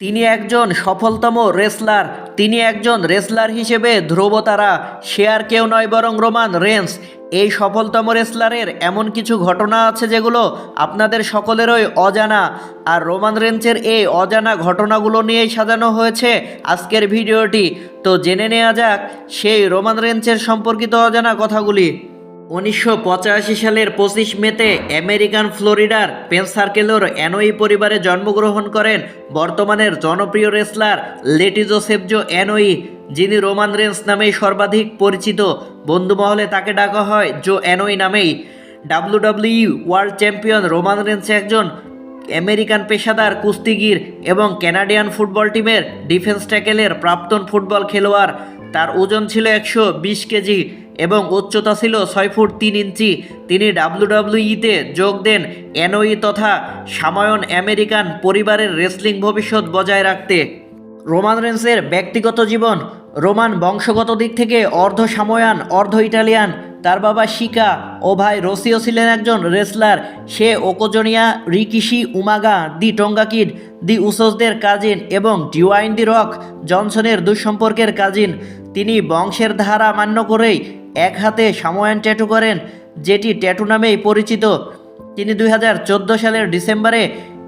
তিনি একজন সফলতম রেসলার। তিনি একজন রেসলার হিসেবে ধ্রুবতারা সে আর কেউ নয় বরং রোমান রেন্স। এই সফলতম রেসলারের এমন কিছু ঘটনা আছে যেগুলো আপনাদের সকলেরই অজানা। আর রোমান রেন্সের এই অজানা ঘটনাগুলো নিয়েই সাজানো হয়েছে আজকের ভিডিওটি। তো জেনে নেওয়া যাক সেই রোমান রেন্সের সম্পর্কিত অজানা কথাগুলি। উনিশশো পঁচাশি সালের পঁচিশ মেতে আমেরিকান ফ্লোরিডার পেন সার্কেলের অ্যানোই পরিবারে জন্মগ্রহণ করেন। বর্তমানের জনপ্রিয় রেসলার লেটিজো সেবজো অ্যানোই, যিনি রোমান রেন্স নামেই সর্বাধিক পরিচিত। বন্ধুমহলে তাকে ডাকা হয় জো অ্যানোই নামেই। WW world champion Roman Reigns একজন আমেরিকান পেশাদার কুস্তিগির এবং কানাডিয়ান ফুটবল টিমের ডিফেন্স ট্যাকেলের প্রাক্তন ফুটবল খেলোয়াড়। তার ওজন ছিল একশো বিশ কেজি। এবং উচ্চতা ছিল ছয় ফুট তিন ইঞ্চি। তিনি ডাব্লিউডাব্লিউইতে যোগ দেন এনওই তথা সাময়ন আমেরিকান পরিবারের রেসলিং ভবিষ্যৎ বজায় রাখতে। রোমান রেন্সের ব্যক্তিগত জীবন, রোমান বংশগত দিক থেকে অর্ধ সাময়ান, অর্ধ ইটালিয়ান। তার বাবা শিকা ও ভাই রসিও ছিলেন একজন রেসলার। সে ওকোজনিয়া, রিকিশি, উমাগা, দি টঙ্গাকিড দি উসোসদের কাজিন এবং ডিওয়াইন দি রক জনসনের দুঃসম্পর্কের কাজিন। তিনি বংশের ধারা মান্য করেই এক হাতে সাময়ান ট্যাটু করেন, যেটি ট্যাটু নামেই পরিচিত। তিনি দু হাজার চোদ্দ সালের ডিসেম্বরে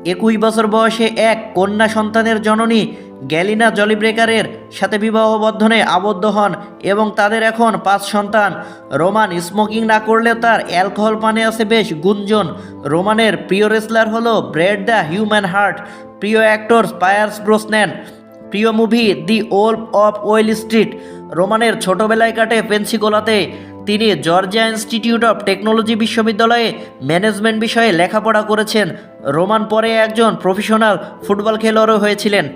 একুশ বছর বয়সে এক কন্যা সন্তানের জননী গ্যালিনা জলিব্রেকারের সাথে বিবাহ বন্ধনে আবদ্ধ হন এবং তাদের এখন পাঁচ সন্তান। রোমান স্মোকিং না করলেও তার অ্যালকোহল পানে আছে বেশ গুঞ্জন। রোমানের প্রিয় রেসলার হলো ব্রেড দ্য হিউম্যান হার্ট। প্রিয় অ্যাক্টর স্পায়ার্স ব্রোসন্যান প্রিয় movie the Wolf of Wall Street. রোমানের ছোটবেলায় কাটে পেন্সিকোলাতে। তিনি জর্জিয়া ইনস্টিটিউট অফ টেকনোলজি বিশ্ববিদ্যালয়ে ম্যানেজমেন্ট বিষয়ে লেখাপড়া করেছেন। রোমান পরে একজন প্রফেশনাল ফুটবল খেলোয়াড়ও হয়েছিলেন।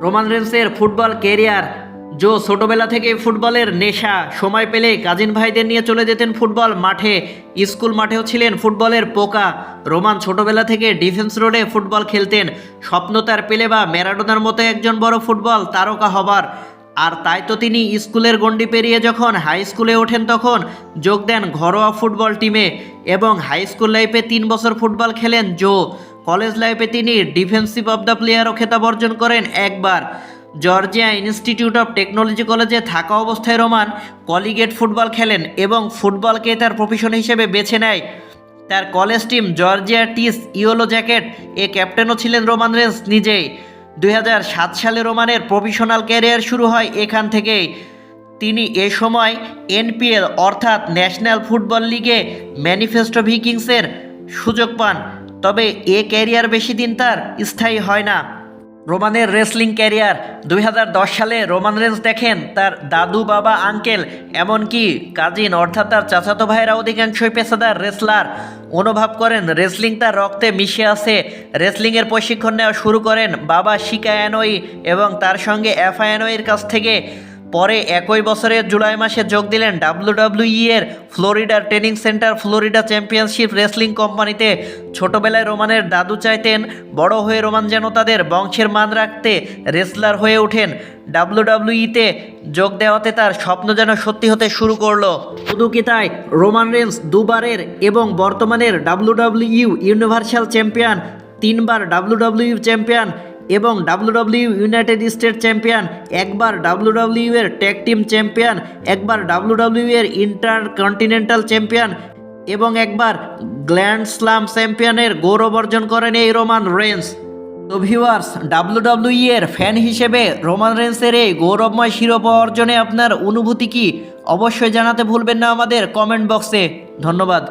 রোমান রেন্সের ফুটবল কেরিয়ার জো ছোটবেলা থেকে ফুটবলের নেশা, সময় পেলে কাজিন ভাইদের নিয়ে চলে যেতেন ফুটবল মাঠে। স্কুল মাঠেও ছিলেন ফুটবলের পোকা। রোমান ছোটবেলা থেকে ডিফেন্স রোডে ফুটবল খেলতেন। স্বপ্ন তার পেলে বা ম্যারাডোনার মতো একজন বড় ফুটবল তারকা হবার। আর তাই তো তিনি স্কুলের গণ্ডি পেরিয়ে যখন হাই স্কুলে ওঠেন তখন যোগ দেন ঘরোয়া ফুটবল টিমে এবং হাই স্কুল লাইফে তিন বছর ফুটবল খেলেন জো। কলেজ লাইফে তিনি ডিফেন্সিভ অব দ্য প্লেয়ারও খেতাব অর্জন করেন একবার। জর্জিয়া ইনস্টিটিউট অফ টেকনোলজি কলেজে থাকা অবস্থায় রোমান কলিগেট ফুটবল খেলেন এবং ফুটবলকে তার প্রফেশন হিসেবে বেছে নেয়। তার college team Georgia Tech Yellow Jacket এ ক্যাপ্টেনও ছিলেন রোমান রেন্স নিজেই। সাত সালে রোমানের প্রফেশনাল ক্যারিয়ার শুরু হয়। এখান থেকেই তিনি এ সময় এনপিএল অর্থাৎ ন্যাশনাল ফুটবল লিগে ম্যানিফেস্টো ভিকিংসের সুযোগ পান। তবে এ ক্যারিয়ার বেশি দিন তার স্থায়ী হয় না। রোমানের রেসলিং ক্যারিয়ার। দুই হাজার দশ সালে রোমান রেন্স দেখেন তার দাদু, বাবা, আঙ্কেল, এমনকি কাজিন, অর্থাৎ তার চাচাতো ভাইয়েরা অধিকাংশই পেশাদার রেসলার। অনুভব করেন, রেসলিং তার রক্তে মিশে আছে। রেসলিংয়ের প্রশিক্ষণ নেওয়া শুরু করেন বাবা শিকা এবং তার সঙ্গে এফআইএনওইয়ের কাছ থেকে। পরে একই বছরের জুলাই মাসে যোগ দিলেন ডাব্লিউডাব্লিউই এর ফ্লোরিডার training centre Florida championship wrestling কোম্পানিতে। ছোটবেলায় রোমানের দাদু চাইতেন, বড় হয়ে রোমান যেন তাদের বংশের মান রাখতে রেসলার হয়ে ওঠেন। ডাব্লিউডাব্লিউইতে যোগ দেওয়াতে তার স্বপ্ন যেন সত্যি হতে শুরু করল। শুধু কি তাই রোমান রেন্স দুবারের এবং বর্তমানের ডাব্লিউডাব্লিউ ইউনিভার্সাল চ্যাম্পিয়ন, তিনবার ডাব্লিউডাব্লিউ চ্যাম্পিয়ন এবং ডাব্লিউডাব্লিউ ইউনাইটেড স্টেট চ্যাম্পিয়ন একবার ডাব্লিউডাব্লিউ এর ট্যাগ টিম চ্যাম্পিয়ন একবার ডাব্লিউডাব্লিউ এর ইন্টার কন্টিনেন্টাল চ্যাম্পিয়ন এবং একবার গ্ল্যান্ড স্লাম চ্যাম্পিয়নের গৌরব অর্জন করেন এই রোমান রেন্স তো ভিউয়ার্স ডাব্লিউডাব্লিউই এর ফ্যান হিসেবে রোমান রেন্সের এই গৌরবময় শিরোপা অর্জনে আপনার অনুভূতি কি? অবশ্যই জানাতে ভুলবেন না আমাদের কমেন্ট বক্সে ধন্যবাদ।